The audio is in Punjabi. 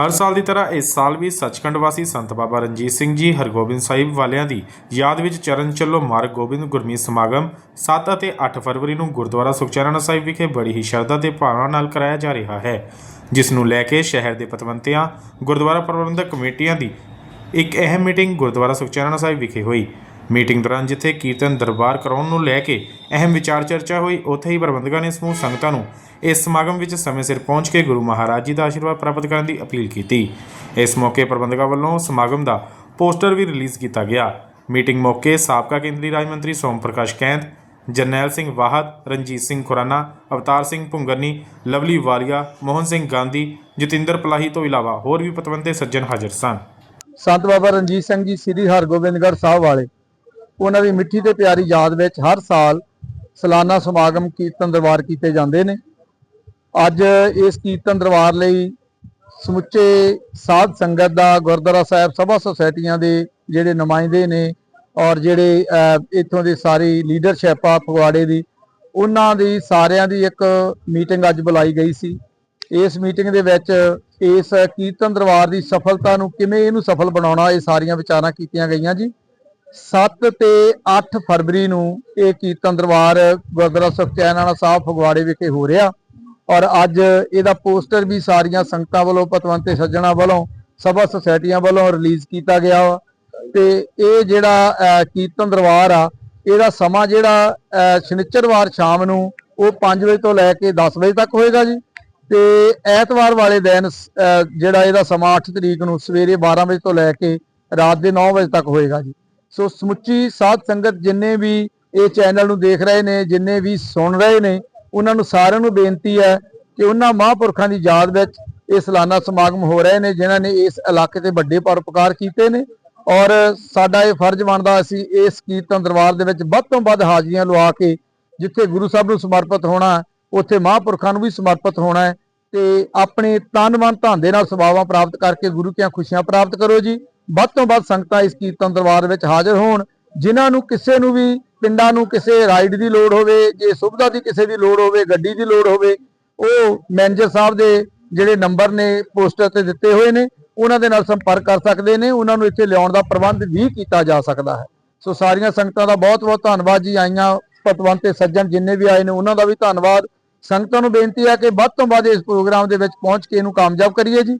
ਹਰ ਸਾਲ ਦੀ ਤਰ੍ਹਾਂ ਇਸ ਸਾਲ ਵੀ ਸੱਚਖੰਡ ਵਾਸੀ ਸੰਤ ਬਾਬਾ ਰਣਜੀਤ ਸਿੰਘ ਜੀ ਹਰਗੋਬਿੰਦ ਸਾਹਿਬ ਵਾਲਿਆਂ ਦੀ ਯਾਦ ਵਿੱਚ ਚਰਨ ਚੱਲੋ ਮਾਰਗ ਗੋਬਿੰਦ ਗੁਰਮੀਤ ਸਮਾਗਮ 7 ਅਤੇ 8 ਫਰਵਰੀ ਨੂੰ ਗੁਰਦੁਆਰਾ ਸੁਖਚਾਰਨਾ ਸਾਹਿਬ ਵਿਖੇ ਬੜੀ ਹੀ ਸ਼ਰਧਾ ਤੇ ਭਾਵਨਾ ਨਾਲ ਕਰਾਇਆ ਜਾ ਰਿਹਾ ਹੈ, ਜਿਸ ਨੂੰ ਲੈ ਕੇ ਸ਼ਹਿਰ ਦੇ ਪਤਵੰਤਿਆਂ, ਗੁਰਦੁਆਰਾ ਪ੍ਰਬੰਧਕ ਕਮੇਟੀਆਂ ਦੀ ਇੱਕ ਅਹਿਮ ਮੀਟਿੰਗ ਗੁਰਦੁਆਰਾ ਸੁਖਚਾਰਨਾ ਸਾਹਿਬ ਵਿਖੇ ਹੋਈ। ਮੀਟਿੰਗ ਦੌਰਾਨ ਜਿੱਥੇ ਕੀਰਤਨ ਦਰਬਾਰ ਕਰਾਉਣ ਨੂੰ ਲੈ ਕੇ ਅਹਿਮ ਵਿਚਾਰ ਚਰਚਾ ਹੋਈ, ਉੱਥੇ ਹੀ ਪ੍ਰਬੰਧਕਾਂ ਨੇ ਸਮੂਹ ਸੰਗਤਾਂ ਨੂੰ ਇਸ ਸਮਾਗਮ ਵਿੱਚ ਸਮੇਂ ਸਿਰ ਪਹੁੰਚ ਕੇ ਗੁਰੂ ਮਹਾਰਾਜ ਜੀ ਦਾ ਆਸ਼ੀਰਵਾਦ ਪ੍ਰਾਪਤ ਕਰਨ ਦੀ ਅਪੀਲ ਕੀਤੀ। ਇਸ ਮੌਕੇ ਪ੍ਰਬੰਧਕਾਂ ਵੱਲੋਂ ਸਮਾਗਮ ਦਾ ਪੋਸਟਰ ਵੀ ਰਿਲੀਜ਼ ਕੀਤਾ ਗਿਆ। ਮੀਟਿੰਗ ਮੌਕੇ ਸਾਬਕਾ ਕੇਂਦਰੀ ਰਾਜ ਮੰਤਰੀ ਸੋਮ ਪ੍ਰਕਾਸ਼ ਕੈਂਥ ਜਰਨੈਲ ਸਿੰਘ ਵਾਹਦ, ਰਣਜੀਤ ਸਿੰਘ ਖੁਰਾਨਾ, ਅਵਤਾਰ ਸਿੰਘ ਭੁੰਗਰਨੀ ਲਵਲੀ ਵਾਲੀਆ, ਮੋਹਨ ਸਿੰਘ ਗਾਂਧੀ, ਜਤਿੰਦਰ ਪਲਾਹੀ ਤੋਂ ਇਲਾਵਾ ਹੋਰ ਵੀ ਪਤਵੰਤੇ ਸੱਜਣ ਹਾਜ਼ਰ ਸਨ। ਸੰਤ ਬਾਬਾ ਰਣਜੀਤ ਸਿੰਘ ਜੀ, ਸ੍ਰੀ ਹਰਗੋਬਿੰਦਗੜ੍ਹ ਸਾਹਿਬ ਵਾਲੇ ਉਹਨਾਂ ਦੀ ਮਿੱਠੀ ਤੇ ਪਿਆਰੀ ਯਾਦ ਵਿੱਚ ਹਰ ਸਾਲ ਸਾਲਾਨਾ ਸਮਾਗਮ ਕੀਰਤਨ ਦਰਬਾਰ ਕੀਤੇ ਜਾਂਦੇ ਨੇ। ਅੱਜ ਇਸ ਕੀਰਤਨ ਦਰਬਾਰ ਲਈ ਸਮੁੱਚੇ ਸਾਧ ਸੰਗਤ ਦਾ ਗੁਰਦੁਆਰਾ ਸਾਹਿਬ ਸਭਾ ਸੁਸਾਇਟੀਆਂ ਦੇ ਜਿਹੜੇ ਨੁਮਾਇੰਦੇ ਨੇ ਔਰ ਜਿਹੜੇ ਇੱਥੋਂ ਦੀ ਸਾਰੀ ਲੀਡਰਸ਼ਿਪ ਆ ਫਗਵਾੜੇ ਦੀ, ਉਹਨਾਂ ਦੀ ਸਾਰਿਆਂ ਦੀ ਇੱਕ ਮੀਟਿੰਗ ਅੱਜ ਬੁਲਾਈ ਗਈ ਸੀ। ਇਸ ਮੀਟਿੰਗ ਦੇ ਵਿੱਚ ਇਸ ਕੀਰਤਨ ਦਰਬਾਰ ਦੀ ਸਫਲਤਾ ਨੂੰ ਕਿਵੇਂ ਇਹਨੂੰ ਸਫਲ ਬਣਾਉਣਾ, ਇਹ ਸਾਰੀਆਂ ਵਿਚਾਰਾਂ ਕੀਤੀਆਂ ਗਈਆਂ ਜੀ। 7 ਤੇ 8 ਫਰਵਰੀ ਨੂੰ ਇਹ ਕੀਰਤਨ ਦਰਬਾਰ ਗੁਰਦੁਆਰਾ ਸੁਖਚੈਨਾਣਾ ਸਾਹਿਬ ਫਗਵਾੜੇ ਵਿਖੇ ਹੋ ਰਿਹਾ। ਔਰ ਅੱਜ ਇਹਦਾ ਪੋਸਟਰ ਵੀ ਸਾਰੀਆਂ ਸੰਗਤਾਂ ਵੱਲੋਂ ਪਤਵੰਤੇ ਸੱਜਣਾ ਵੱਲੋਂ ਸਭਾ ਸੁਸਾਇਟੀਆਂ ਵੱਲੋਂ ਰਿਲੀਜ਼ ਕੀਤਾ ਗਿਆ। ਵਾ ਤੇ ਇਹ ਜਿਹੜਾ ਕੀਰਤਨ ਦਰਬਾਰ ਆ ਇਹਦਾ ਸਮਾਂ ਜਿਹੜਾ ਅਹ, ਸ਼ਨਿਚਰਵਾਰ ਸ਼ਾਮ ਨੂੰ ਉਹ 5 ਵਜੇ ਤੋਂ ਲੈ ਕੇ 10 ਵਜੇ ਤੱਕ ਹੋਏਗਾ ਜੀ। ਤੇ ਐਤਵਾਰ ਵਾਲੇ ਦਿਨ ਜਿਹੜਾ ਇਹਦਾ ਸਮਾਂ 8 ਤਰੀਕ ਨੂੰ ਸਵੇਰੇ 12 ਵਜੇ ਤੋਂ ਲੈ ਕੇ ਰਾਤ ਦੇ 9 ਵਜੇ ਤੱਕ ਹੋਏਗਾ ਜੀ। ਸੋ ਸਮੁੱਚੀ ਸਾਧ ਸੰਗਤ ਜਿੰਨੇ ਵੀ ਇਹ ਚੈਨਲ ਨੂੰ ਦੇਖ ਰਹੇ ਨੇ, ਜਿੰਨੇ ਵੀ ਸੁਣ ਰਹੇ ਨੇ, ਉਹਨਾਂ ਨੂੰ ਸਾਰਿਆਂ ਨੂੰ ਬੇਨਤੀ ਹੈ ਕਿ ਉਹਨਾਂ ਮਹਾਂਪੁਰਖਾਂ ਦੀ ਯਾਦ ਵਿੱਚ ਇਹ ਸਾਲਾਨਾ ਸਮਾਗਮ ਹੋ ਰਹੇ ਨੇ, ਜਿਨ੍ਹਾਂ ਨੇ ਇਸ ਇਲਾਕੇ ਤੇ ਵੱਡੇ ਪਰਉਪਕਾਰ ਕੀਤੇ ਨੇ। ਔਰ ਸਾਡਾ ਇਹ ਫਰਜ਼ ਬਣਦਾ ਅਸੀਂ ਇਸ ਕੀਰਤਨ ਦਰਬਾਰ ਦੇ ਵਿੱਚ ਵੱਧ ਤੋਂ ਵੱਧ ਹਾਜ਼ਰੀਆਂ ਲਵਾ ਕੇ ਜਿੱਥੇ ਗੁਰੂ ਸਾਹਿਬ ਨੂੰ ਸਮਰਪਿਤ ਹੋਣਾ, ਉੱਥੇ ਮਹਾਂਪੁਰਖਾਂ ਨੂੰ ਵੀ ਸਮਰਪਿਤ ਹੋਣਾ ਹੈ ਤੇ ਆਪਣੇ ਤਨ ਮਨ ਧਨ ਦੇ ਨਾਲ ਸੇਵਾਵਾਂ ਪ੍ਰਾਪਤ ਕਰਕੇ ਗੁਰੂ ਕੀਆਂ ਖੁਸ਼ੀਆਂ ਪ੍ਰਾਪਤ ਕਰੋ ਜੀ। ਵੱਧ ਤੋਂ ਵੱਧ ਸੰਗਤਾਂ ਇਸ ਕੀਰਤਨ ਦਰਬਾਰ ਵਿੱਚ ਹਾਜ਼ਰ ਹੋਣ, ਜਿਨ੍ਹਾਂ ਨੂੰ ਕਿਸੇ ਨੂੰ ਵੀ ਪਿੰਡਾਂ ਨੂੰ ਕਿਸੇ ਰਾਈਡ ਦੀ ਲੋੜ ਹੋਵੇ, ਜੇ ਸੁਵਿਧਾ ਦੀ ਕਿਸੇ ਦੀ ਲੋੜ ਹੋਵੇ, ਗੱਡੀ ਦੀ ਲੋੜ ਹੋਵੇ, ਉਹ ਮੈਨੇਜਰ ਸਾਹਿਬ ਦੇ ਜਿਹੜੇ ਨੰਬਰ ਨੇ, ਪੋਸਟਰ ਤੇ ਦਿੱਤੇ ਹੋਏ ਨੇ, ਉਹਨਾਂ ਦੇ ਨਾਲ ਸੰਪਰਕ ਕਰ ਸਕਦੇ ਨੇ, ਉਹਨਾਂ ਨੂੰ ਇੱਥੇ ਲਿਆਉਣ ਦਾ ਪ੍ਰਬੰਧ ਵੀ ਕੀਤਾ ਜਾ ਸਕਦਾ ਹੈ। ਸੋ ਸਾਰੀਆਂ ਸੰਗਤਾਂ ਦਾ ਬਹੁਤ ਬਹੁਤ ਧੰਨਵਾਦ ਜੀ, ਆਈਆਂ ਪਤਵੰਤ ਤੇ ਸੱਜਣ ਜਿੰਨੇ ਵੀ ਆਏ ਨੇ, ਉਹਨਾਂ ਦਾ ਵੀ ਧੰਨਵਾਦ। ਸੰਗਤਾਂ ਨੂੰ ਬੇਨਤੀ ਹੈ ਕਿ ਵੱਧ ਤੋਂ ਵੱਧ ਇਸ ਪ੍ਰੋਗਰਾਮ ਦੇ ਵਿੱਚ ਪਹੁੰਚ ਕੇ ਇਹਨੂੰ ਕਾਮਯਾਬ ਕਰੀਏ ਜੀ।